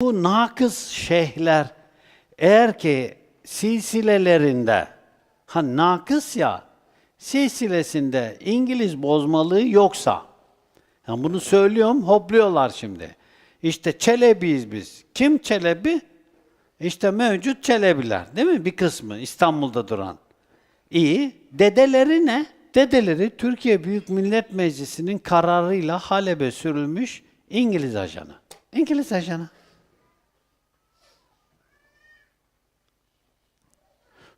Bu nakıs şeyhler eğer ki silsilelerinde ha nakıs ya silsilesinde İngiliz bozmalığı yoksa yani bunu söylüyorum hopluyorlar şimdi. İşte Çelebiyiz biz. Kim Çelebi? İşte mevcut Çelebiler değil mi? Bir kısmı İstanbul'da duran. İyi. Dedeleri ne? Dedeleri Türkiye Büyük Millet Meclisi'nin kararıyla Halep'e sürülmüş İngiliz ajanı. İngiliz ajanı.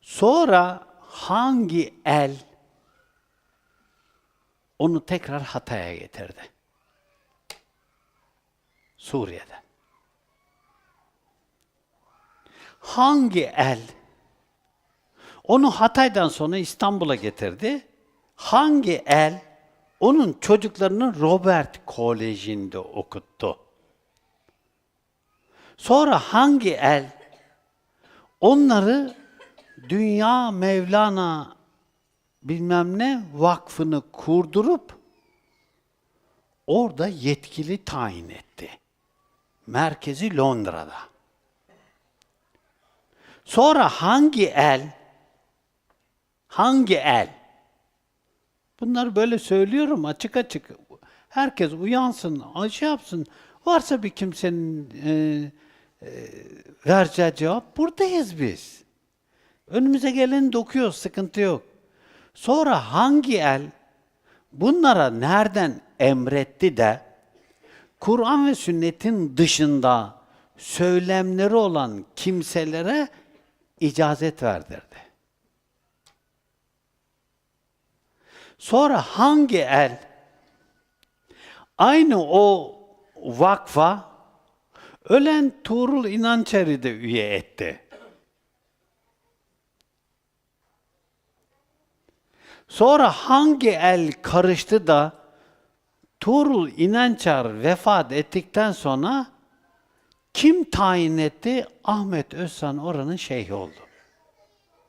Sonra hangi el onu tekrar Hatay'a getirdi? Suriye'den. Hangi el onu Hatay'dan sonra İstanbul'a getirdi? Hangi el onun çocuklarını Robert Koleji'nde okuttu? Sonra hangi el onları Dünya Mevlana bilmem ne vakfını kurdurup orada yetkili tayin etti. Merkezi Londra'da. Sonra hangi el hangi el Bunları böyle söylüyorum açık açık. Herkes uyansın, şey yapsın. Varsa bir kimsenin e, e, vereceği cevap buradayız biz. Önümüze geleni dokuyoruz, sıkıntı yok. Sonra hangi el bunlara nereden emretti de Kur'an ve sünnetin dışında söylemleri olan kimselere icazet verdirdi? Sonra hangi el aynı o vakfa ölen Tuğrul İnançer'i de üye etti? Sonra hangi el karıştı da Tuğrul İnançer vefat ettikten sonra kim tayin etti? Ahmet Özsan oranın şeyhi oldu.